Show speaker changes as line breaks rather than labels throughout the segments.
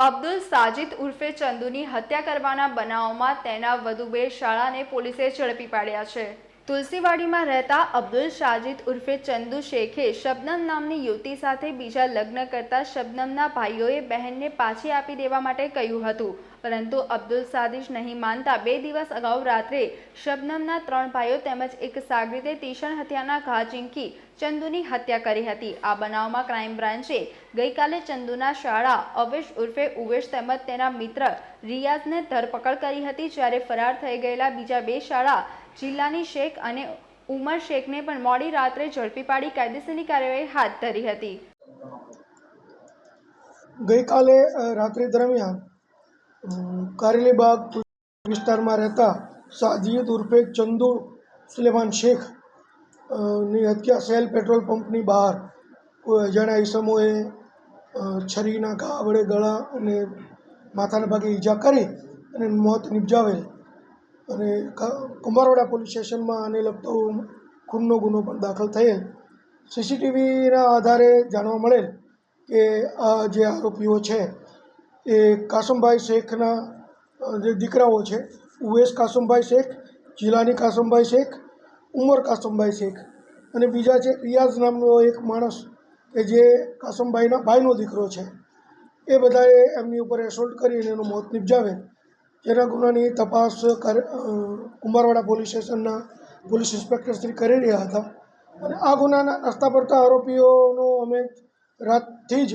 અબ્દુલ સાજિદ ઉર્ફે ચંદુની હત્યા કરવાના બનાવમાં તેના વધુ બે શાળાને પોલીસે ઝડપી પાડ્યા છે. તુલસીવાડીમાં રહેતા અબ્દુલ સાજિદ ઉર્ફે ચંદુ શેખે શબનમ નામની યુવતી સાથે બીજા લગ્ન કરતા શબનમના ભાઈઓએ બહેનને પાછી આપી દેવા માટે કહ્યું હતું. પરંતુ અબ્દુલ સાદિશ નહીં માનતા બે દિવસ અગાઉ રાત્રે શબનમના ત્રણ ભાઈઓ તેમજ એક સાગરીતે તીક્ષ્ણ હત્યાના ઘા ઝીંકી ચંદુની હત્યા કરી હતી. આ બનાવમાં ક્રાઇમ બ્રાન્ચે ગઈકાલે ચંદુના શાળા અવેશ ઉર્ફે ઉવેશ તેમજ તેના મિત્ર રિયાઝને ધરપકડ કરી હતી જ્યારે ફરાર થઈ ગયેલા બીજા બે શાળા જિલ્લાની શેખ અને ઉમર શેખને પણ મોડી રાત્રે ઝડપી પાડી કાયદેસરની કાર્યવાહી હાથ ધરી હતી.
ગઈકાલે રાત્રિ દરમિયાન કારેલીબાગ વિસ્તારમાં રહેતા સાજીદ ઉર્ફે ચંદુ સુલેમાન શેખની હત્યા સેલ પેટ્રોલ પંપની બહાર કોઈ અજાણ્યા ઈસમોએ છરીના ઘા વડે ગળા અને માથાના ભાગે ઈજા કરી અને મોત નિપજાવેલ. અને કુંભારવાડા પોલીસ સ્ટેશનમાં આને લગતો ખૂનનો ગુનો પણ દાખલ થયેલ. સીસીટીવીના આધારે જાણવા મળેલ કે આ જે આરોપીઓ છે, એ કાસમભાઈ શેખના, જે દીકરાઓ છે, ઉવેશ કાસમભાઈ શેખ જિલ્લાની કાસમભાઈ શેખ, ઉમર કાસમભાઈ શેખ અને બીજા છે, રિયાઝ નામનો એક માણસ કે જે કાસમભાઈના ભાઈનો દીકરો છે. એ બધાએ એમની ઉપર એસોલ્ટ કરીને એનું મોત નિપજાવે જેના ગુનાની તપાસ કુંભારવાડા પોલીસ સ્ટેશનના પોલીસ ઇન્સ્પેક્ટર શ્રી કરી રહ્યા હતા. અને આ ગુનાના રસ્તા પડતા આરોપીઓનો અમે રાતથી જ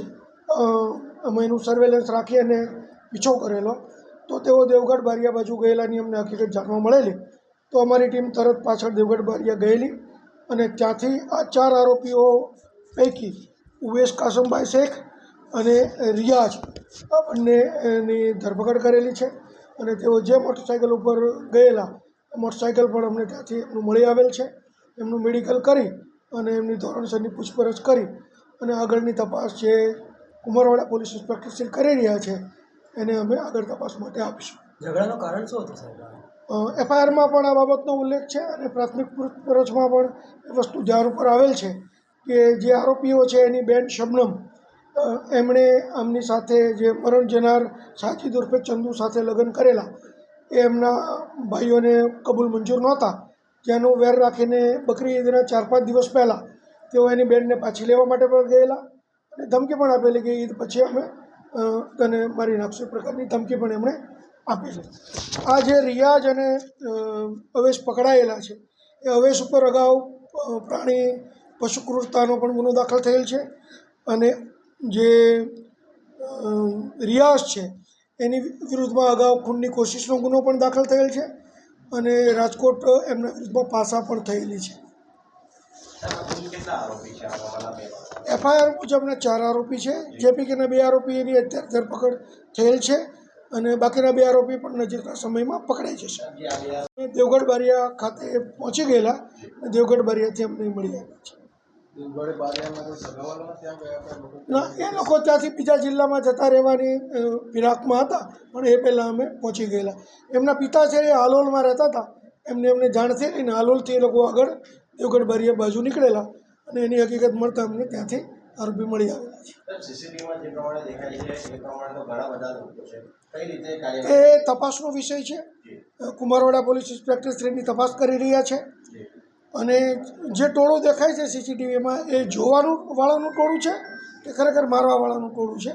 અમે એનું સર્વેલન્સ રાખી અને પીછો કરેલો. તો તેઓ દેવગઢ બારિયા બાજુ ગયેલાની અમને હકીકત જાણવા મળેલી. તો અમારી ટીમ તરત પાછળ દેવગઢ બારિયા ગયેલી અને ત્યાંથી આ ચાર આરોપીઓ પૈકી ઉવેશ કાસમભાઈ શેખ અને રિયાઝ આ બંનેની ધરપકડ કરેલી છે. અને તેઓ જે મોટરસાઇકલ ઉપર ગયેલા મોટરસાઇકલ પણ અમને ત્યાંથી એમનું મળી આવેલ છે. એમનું મેડિકલ કરી અને એમની ધોરણસરની પૂછપરછ કરી અને આગળની તપાસ જે કુમારવાડા પોલીસ ઇન્સ્પેક્ટર કરી રહ્યા છે એને અમે આગળ તપાસ માટે આપીશું.
ઝઘડાનું કારણ શું હતું સાહેબ?
એફઆઈઆરમાં પણ આ બાબતનો ઉલ્લેખ છે અને પ્રાથમિક પૂછપરછમાં પણ એ વસ્તુ ધ્યાન ઉપર આવેલ છે કે જે આરોપીઓ છે એની બેન શબનમ એમણે આમની સાથે જે મરણ જનાર સાચી ઉર્ફે ચંદુ સાથે લગ્ન કરેલા, એ એમના ભાઈઓને કબૂલ મંજૂર નહોતા. જેનું વેર રાખીને બકરી ઈદના ચાર પાંચ દિવસ પહેલાં તેઓ એની બેનને પાછી લેવા માટે પણ ગયેલા અને ધમકી પણ આપેલી કે ઈદ પછી અમે તને મારી નાખશું પ્રકારની ધમકી પણ એમણે આપેલી. આ જે રિયાજ અને અવેશ પકડાયેલા છે, એ અવેશ ઉપર અગાઉ પ્રાણી પશુ ક્રૂરતાનો પણ ગુનો દાખલ થયેલ છે અને જે રિયાઝ છે, એની વિરુદ્ધમાં અગાઉ ખૂનની કોશિશનો ગુનો પણ દાખલ થયેલ છે અને રાજકોટ એમના વિરુદ્ધમાં પાસા પણ થયેલી છે. એફઆઈઆર મુજબના ચાર આરોપી છે. જે પૈકીના બે આરોપીની અત્યારે ધરપકડ થયેલ છે અને બાકીના બે આરોપી પણ નજીકના સમયમાં પકડાઈ જશે. દેવગઢ બારિયા ખાતે પહોંચી ગયેલા દેવગઢ બારિયાથી અમને મળી આવ્યા છે. એ લોકો ત્યાંથી બીજા જિલ્લામાં જતા રહેવાની ફિરાકમાં હતા પણ એ પહેલાં અમે પહોંચી ગયેલા. એમના પિતા છે એ હાલોલમાં રહેતા હતા. એમને એમને જાણ થયેલી ને હાલોલથી એ લોકો આગળ દેવગઢ બારીએ બાજુ નીકળેલા અને એની હકીકત મળતા અમને ત્યાંથી આરોપી મળી આવેલા છે.
સીસીટીવીમાં જે પ્રમાણે દેખાય છે એ પ્રમાણે તો ઘણા બધા લોકો છે. કઈ રીતે કાર્ય
એ તપાસનો વિષય છે. કુમારવાડા પોલીસ ઇન્સ્પેક્ટર શ્રીની તપાસ કરી રહ્યા છે. અને જે ટોળું દેખાય છે સીસીટીવીમાં એ જોવાનું વાળાનું ટોળું છે કે ખરેખર મારવાવાળાનું ટોળું છે?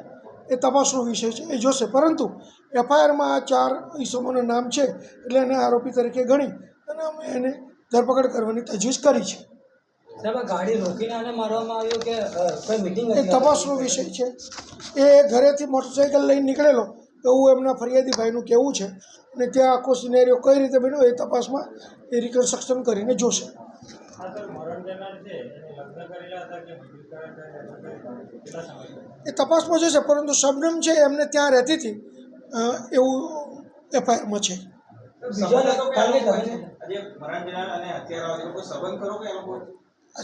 એ તપાસનો વિષય છે એ જોશે. પરંતુ એફઆઈઆરમાં આ ચાર ઈસમોના નામ છે એટલે એને આરોપી તરીકે ગણી અને અમે એને ધરપકડ કરવાની તજવીજ કરી છે. એ તપાસનો વિષય છે. એ ઘરેથી મોટરસાઇકલ લઈને નીકળેલો એવું એમના ફરિયાદી ભાઈનું કહેવું છે અને ત્યાં આખો સિનેરિયો કઈ રીતે બન્યો એ તપાસમાં એ રિકન્સ્ટ્રક્શન કરીને જોશે. એ તપાસમાં જશે પરંતુ શબનમ છે, એમને ત્યાં રહેતી હતી. એવું એફઆઈઆરમાં છે.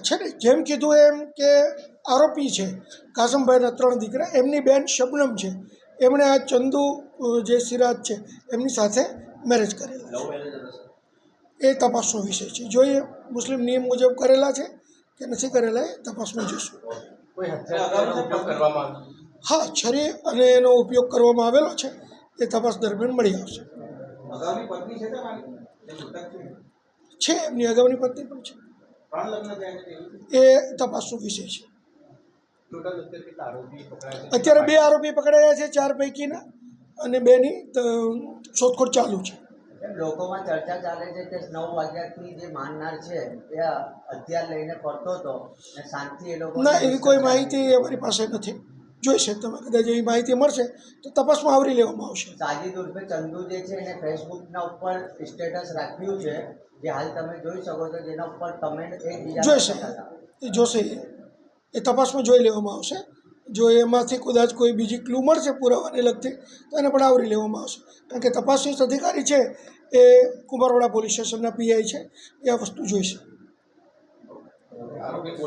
છે
ને, જેમ કીધું એમ કે આરોપી છે, કાસમભાઈના ત્રણ દીકરા, એમની બેન શબનમ છે. એમણે આ ચંદુ જે સિરાજ છે, એમની સાથે મેરેજ કરેલા એ તપાસનો વિષય છે. જોઈએ મુસ્લિમ નિયમ મુજબ કરેલા છે કે નથી કરેલા એ તપાસમાં જોઈશું. હા છરી અને એનો ઉપયોગ કરવામાં આવેલો છે. એ તપાસ દરમિયાન મળી આવશે.
છે
એમની અગાઉની પત્ની પણ છે. એ તપાસનો વિષય છે.
અત્યારે
બે આરોપી પકડાયા છે ચાર પૈકીના અને બેની શોધખોળ ચાલુ છે.
લોકોમાં ચર્ચા ચાલે છે કે નવ વાગ્યાથી જે માનનાર છે એ હથિયાર લઈને ફરતો હતો ને શાંતિ એ લોકો
ના એવી કોઈ માહિતી અમારી પાસે નથી. જોઈશે તમે કદાચ એવી માહિતી મળશે તો તપાસમાં આવરી લેવામાં આવશે.
સાજીદ ઉર્ફે ચંદુ જે છે એને ફેસબુકના ઉપર સ્ટેટસ રાખ્યું છે જે હાલ તમે જોઈ શકો છો જેના ઉપર કમેન્ટ એકબીજા
શકાય એ જોશે. એ તપાસમાં જોઈ લેવામાં આવશે. જો એમાંથી કદાચ કોઈ બીજી ક્લુ મળશે પુરાવાને લગતી, તો એને પણ આવરી લેવામાં આવશે. કારણ કે તપાસની અધિકારી છે, એ કુમારવાડા પોલીસ સ્ટેશનના પીઆઈ છે, એ આ વસ્તુ જોઈશે.